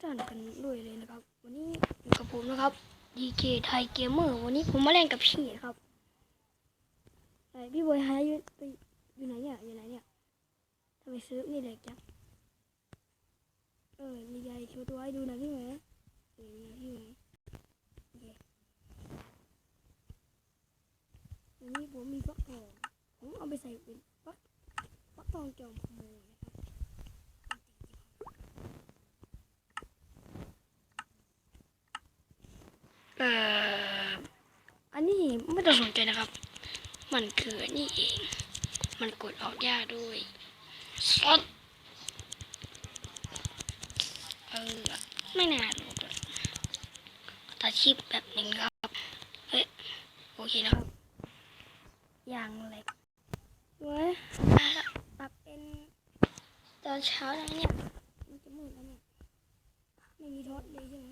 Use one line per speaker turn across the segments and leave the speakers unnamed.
ท่านกันด้วยเลยนะครับ วันนี้อยู่กับผมนะครับ DK ไทยเกมเมอร์วันนี้ผมมาเล่นกับพี่ครับไอพี่บอยหายอยู่ไปอยู่ไหนเนี่ยอยู่ไหนเนี่ยทำไมซื้อนี่เด็กจังเออมีใหญ่โชว์ตัวให้ดูหน่อยพี่ไหมเออนี่พี่ไหมโอเควันนี้ผมมีฟักทองผมเอาไปใส่เป็นฟักฟักทองจอมขโมยนะครับ เอ่อ อัน นี้ไม่ต้องสนใจนะครับ มันคือนนี้เอง มันกดออกยากด้วยซอสเออไม่น่าหลบเลยตัดคลิปแบบหนึ่งครับ เฮ้ย โอเคนะครับอย่างเล็กเว้ยปรับเป็นตอนเช้าแล้วเนี่ย มันจะมืดแล้วเนี่ย ไม่มีทอดเลยใช่ไหม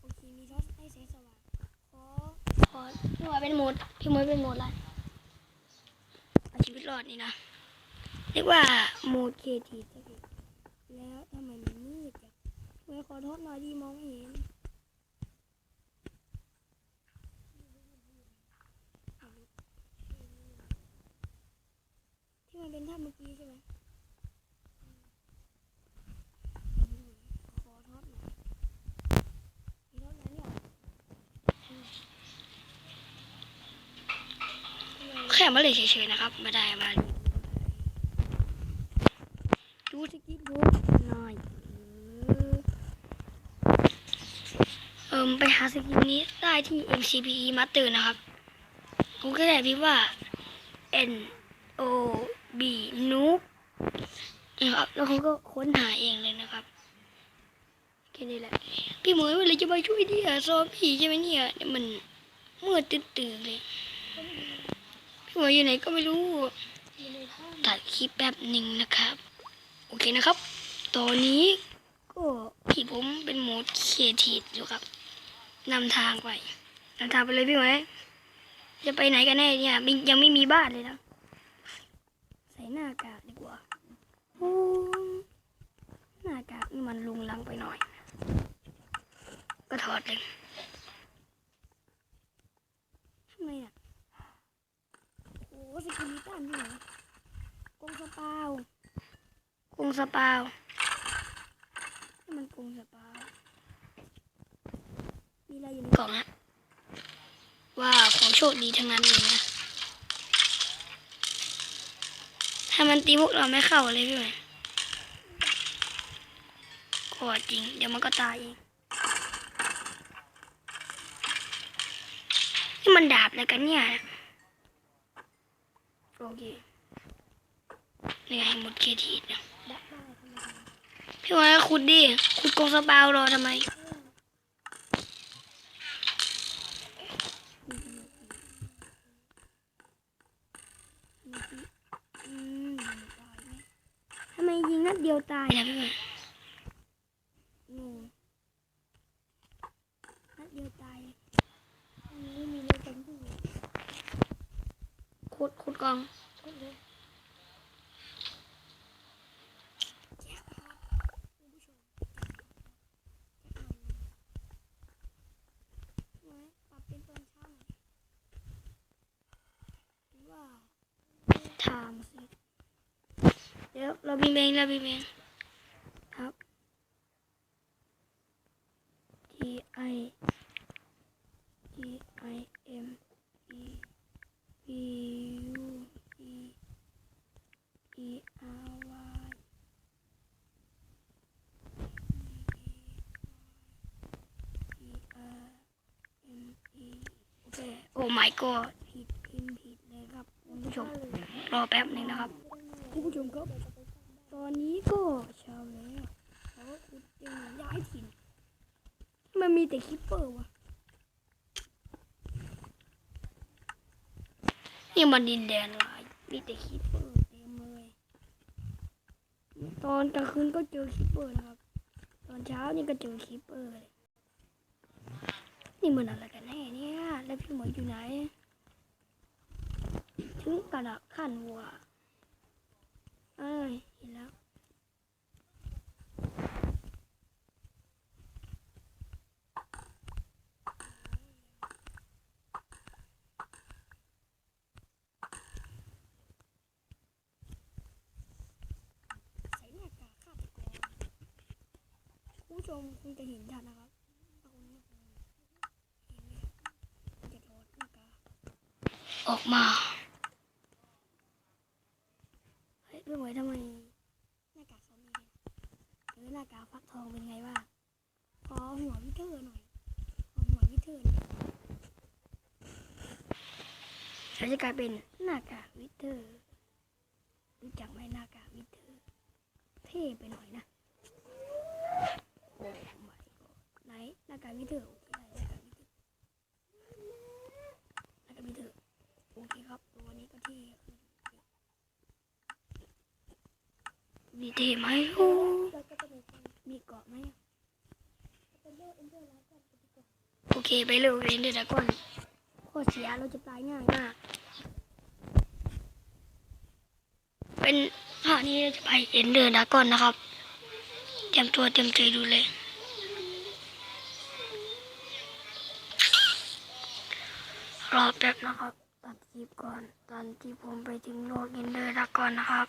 โอเค มีทอดให้แสงสว่าง ขอ ขอ พี่มวยเป็นโหมด พี่มวยเป็นโหมดอะไรเอาชีวิตรอดนี่นะ เรียกว่าโหมดเคทีแล้วทำไมมันมืดจังพี่มวยขอโทษหน่อยดีมองไม่เห็นที่มันเป็นท่าเมื่อกี้ใช่ไหมขอโทษหน่อยมีโทษนะเนี่ย แค่มาเลยเฉยๆนะครับ ไม่ได้มาดูสกิปดูหน่อยเออเอิมไปหาสกิปนี้ได้ที่ MCPE Master นะครับผมก็ได้พิมพ์ว่า N O B นูบนะครับแล้วเขาก็ค้นหาเองเลยนะครับแค่นี้แหละ พี่หมวยเมื่อไรจะมาช่วยดิอะซอมพี่ใช่ไหมเนี่ยเนี่ยมันมืดตื่นๆเลย หมวอยู่ไหนก็ไม่รู้ ตัดคลิปแป๊บหนึ่งนะครับ โอเคนะครับ ตอนนี้ก็พี่ผมเป็นโหมดเคทีดอยู่ครับนำทางไปนำทางไปเลยพี่หมวยจะไปไหนกันแน่เนี่ยยังไม่มีบ้านเลยนะ ใส่หน้ากากดีกว่าหน้ากากนี่มันลุงลังไปหน่อย ก็ถอดเลยทำไมอะโอ้ส กิลิตันที่ไหนกงสปาวกงสปาวนี่มันกงสปาวมีอะไรอยู่ในกล่องฮะว้าวของโชคดีทั้งนั้นเลยนะถ้ามันตีพวกเราไม่เข้าเลยพี่ไหมกอจริง เดี๋ยวมันก็ตายเองนี่มันดาบอะไรกันเนี่ย โอเคนี่ไงหมดเครดิตนะพี่ว่าขุดดิขุดกองสปาวรอทำไมอืมตายไหมทำไมยิงนัดเดียวตายนะพี่บอยงงนัดเดียวตายอันนี้มีเลยเป็นผู้ขุดขุดกองขุดเลยแจ็คพอตคุณผู้ชมแจ็คพอตไว้ปรับเป็นตอนเช้าหน่อยว้า วทางสิเดี๋ยวเราบีบเองเราบีบเองครับ T I T I M E B U E E R Y E R M E โอเค โอ้ my god ผิดพิมพ์ผิดเลยครับคุณผู้ชม รอแป๊บหนึงนะครับ คุณผู้ชมครับ ตอนนี้ก็เช้าแล้วเขาขุดเจอย้ายถิ่นทำไมันมีแต่คิปเปอร์วะนี่มันดินแดนหลายมีแต่คิปเปอร์เต็มเลยตอนกลางคืนก็เจอคิปเปอร์นะครับ ตอนเช้านี่ก็เจอคิปเปอร์เลยนี่มันอะไรกันแน่เนี่ย แล้วพี่หมออยู่ไหน ถึงกระดักขั้นวัวเอ้ยเห็นแล้วใส่หน้ากากฆาตกรผู้ชมคงจะเห็นชัดนะครับเอาคนนี้มาเห็นไหมมันจะถอดหน้ากาก ออกมาเฮ้ยพี่หมวยทำไมหน้ากากเขามีหรือหน้ากากฟักทองเป็นไงบ้างขอหัววิเทอร์หน่อยขอหัววิเทอร์หน่อยเราจะกลายเป็นหน้ากากวิเทอร์รู้จักไหมหน้ากากวิเทอร์เท่ไปหน่อยนะโอ้ my god ไหนหน้ากากวิเทอร์โอเคไหนหน้ากากวิเทอร์หน้ากากวิเทอร์โอเคครับ ตัวนี้ก็เท่ขึ้น มีเท่ไหมโอ้มีเกาะไหมโอเคไปเร็วเรนเดอร์ดากอนโคตรเสียเราจะตายง่ายมาก เป็นภาคนี้เราจะไปเอ็นเดอร์ดากอนนะครับ เตรียมตัวเตรียมใจดูเลยรอแป๊บนะครับ ตัดคลิปก่อน ตอนที่ผมไปถึงโลกเอ็นเดอร์ดากอนนะครับ